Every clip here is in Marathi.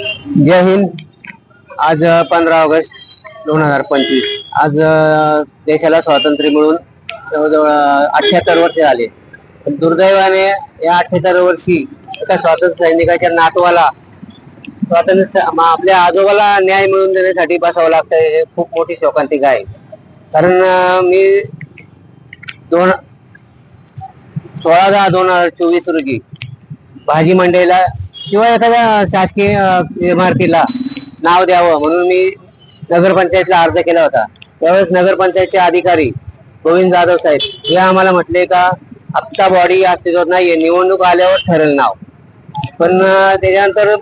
जय हिंद. आज पंधरा ऑगस्ट दोन हजार पंचवीस. आज देशाला स्वातंत्र्य मिळून जवळजवळ अठ्याहत्तर वर्ष झाले. दुर्दैवाने या अठ्याहत्तर वर्षी एका स्वातंत्र्य सैनिकाच्या नातवाला स्वातंत्र्य आपल्या आजोबाला न्याय मिळवून देण्यासाठी बसावं लागतं हे खूप मोठी शोकांतिका आहे. कारण मी दोन सोळा दहा दोन हजार चोवीस रोजी भाजी मंडईला किंवा एखाद्या शासकीय इमारतीला नाव द्यावं म्हणून मी नगरपंचायतला अर्ज केला होता. त्यावेळेस नगरपंचायतचे अधिकारी गोविंद जाधव साहेब हे आम्हाला म्हटले का आत्ता बॉडी अस्तित्वात नाहीये निवडणूक आल्यावर ठरेल नाव. पण त्याच्यानंतर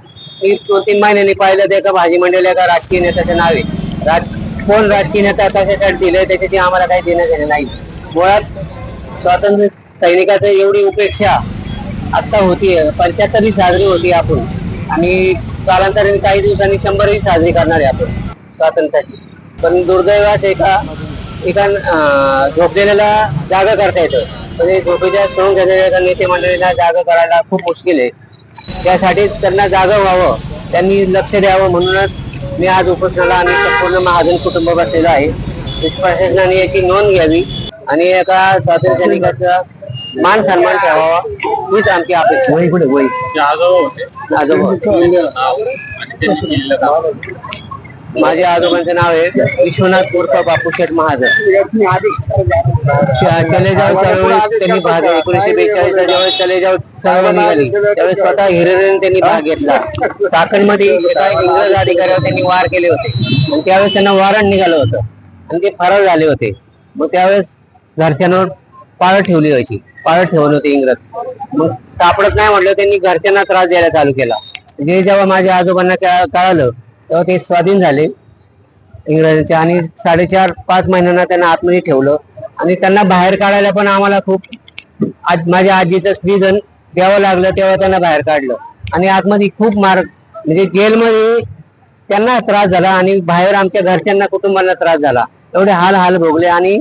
मी दोन तीन महिन्यांनी पाहिलं ते एका भाजी मंडळी एका राजकीय नेत्याचे नावे. राज कोण राजकीय नेता कशासाठी दिले त्याच्याशी आम्हाला काही देणं घेणं नाही. मुळात स्वातंत्र्य सैनिकाचं एवढी उपेक्षा आत्ता होती पंच्याहत्तरही साजरी होती आपण. आणि कालांतराने काही दिवसांनी शंभरही साजरी करणार आहे आपण स्वातंत्र्याची. पण दुर्दैवाच एका एका झोपलेल्याला जागा करता येतं. म्हणजे झोपेच्या सोडून घेणाऱ्या नेते मंडळीला जागा करायला खूप मुश्किल आहे. त्यासाठी त्यांना जागा व्हावं त्यांनी लक्ष द्यावं म्हणूनच मी आज उपोषणाला आणि संपूर्ण महाजन कुटुंब बसलेलो आहे. प्रशासनाने याची नोंद घ्यावी आणि एका स्वातंत्र्य सैनिकाचा मान सन्मान ठेवावा. हीच आमची अपेक्षा. वय वय आजोबा माझ्या आजोबांचं नाव आहे विश्वनाथ उर्फ बापूशेठ महाजन. श- चलेजाव चळवळीत त्यांनी भाग एकोणीशे बेचाळीसला ज्यावेळेस चलेजाव चळवळ निघाली. त्यावेळेस स्वतः हिरेन त्यांनी भाग घेतला. चाकणमध्ये एका इंग्रज अधिकाऱ्यावर त्यांनी वार केले होते. आणि त्यावेळेस त्यांना वॉरंट निघालं होतं. आणि ते फरार झाले होते. मग त्यावेळेस घरच्यांवर पाळत ठेवली व्हायची पाळत ठेवले होती इंग्रज. मग सापडत नाही म्हटलं त्यांनी घरच्यांना त्रास द्यायला चालू केला. जे जेव्हा माझ्या आजोबांना कळालं तेव्हा ते स्वाधीन झाले. इंग्रजांचे आणि साडेचार पाच महिन्यांना त्यांना आतमध्ये ठेवलं. आणि त्यांना बाहेर काढायला पण आम्हाला खूप आज माझ्या आजीचं स्त्रीधन द्यावं लागलं तेव्हा त्यांना बाहेर काढलं. आणि आतमध्ये खूप मार म्हणजे जेलमध्ये त्यांना त्रास झाला आणि बाहेर आमच्या घरच्यांना कुटुंबाला त्रास झाला. एवढे हाल हाल भोगले आणि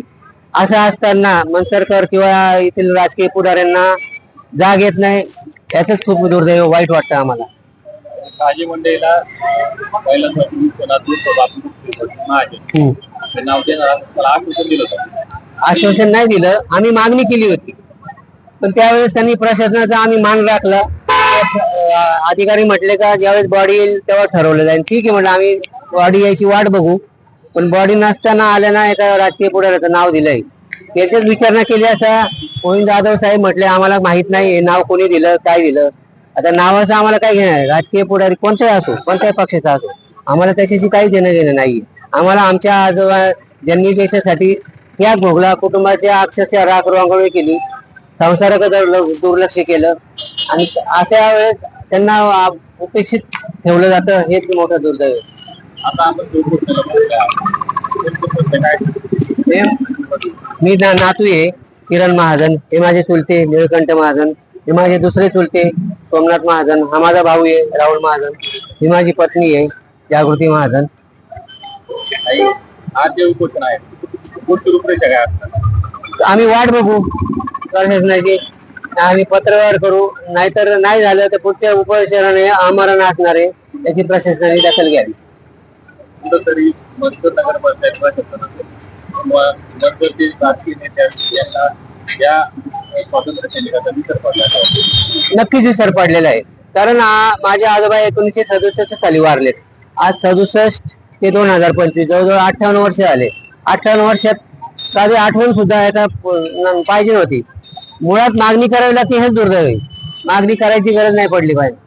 असं असताना मनसरकर किंवा येथील राजकीय पुढाऱ्यांना जाग येत नाही याच खूप दुर्दैव वाईट वाटतं आम्हाला. मंडईला आश्वासन नाही दिलं आम्ही मागणी केली होती. पण त्यावेळेस त्यांनी प्रशासनाचा आम्ही मान राखला. अधिकारी म्हटले का ज्यावेळेस बॉडी येईल तेव्हा ठरवलं जाईल. ठीक आहे म्हटलं आम्ही बॉडी यायची वाट बघू. पण बॉडी नसताना आल्या ना एका राजकीय पुढाऱ्याचं नाव दिलंय. त्याच्याच विचारणा केली असा गोविंद जाधव साहेब म्हटले आम्हाला माहीत नाही हे नाव कोणी दिलं काय दिलं. आता नावाचं आम्हाला काय घेणं राजकीय पुढारी कोणताही असो कोणत्याही पक्षाचा असो आम्हाला त्याच्याशी काही देणं घेणं नाही आम्हाला आमच्या आजोबा ज्यांनी देशासाठी या भोगला कुटुंबाच्या अक्षरशः राख रांगोळी केली संसाराकडे दुर्लक्ष केलं आणि अशा वेळेस त्यांना उपेक्षित ठेवलं जातं हेच मोठं दुर्दैव आहे. आता आपण आपण, मी ना नातू आहे किरण महाजन. हे माझे चुलते निळकंठ महाजन. हे माझे दुसरे चुलते सोमनाथ महाजन. हा माझा भाऊ आहे राहुल महाजन. ही माझी पत्नी आहे जागृती महाजन. काही आज जे उपोषण आहे? कोणती रूपरेषा काय असतात आम्ही वाट बघू. प्रशासनाची आणि पत्रव्यवहार करू. नाहीतर नाही झालं तर पुढच्या उपोषणाने आमरण असणार आहे. याची प्रशासनाने दखल घ्यावी. कुठंतरी मजूर नगर पंचायत प्रशासन असेल किंवा राजकीय नेते असतील यांना या स्वातंत्र्य सैनिकाचा विसर पडला नक्कीच विसर पडलेला आहे. कारण माझे आजोबा एकोणीसशे सदुसष्ट साली वारलेत. आज सदुसष्ट ते दोन हजार पंचवीस जवळजवळ अठ्ठावन्न वर्ष आले अठ्ठावन्न वर्षात साधी आठवण सुद्धा याचा पाहिजे होती मुळात मागणी करावी लागते हेच दुर्दैव मागणी करायची गरज नाही पडली पाहिजे.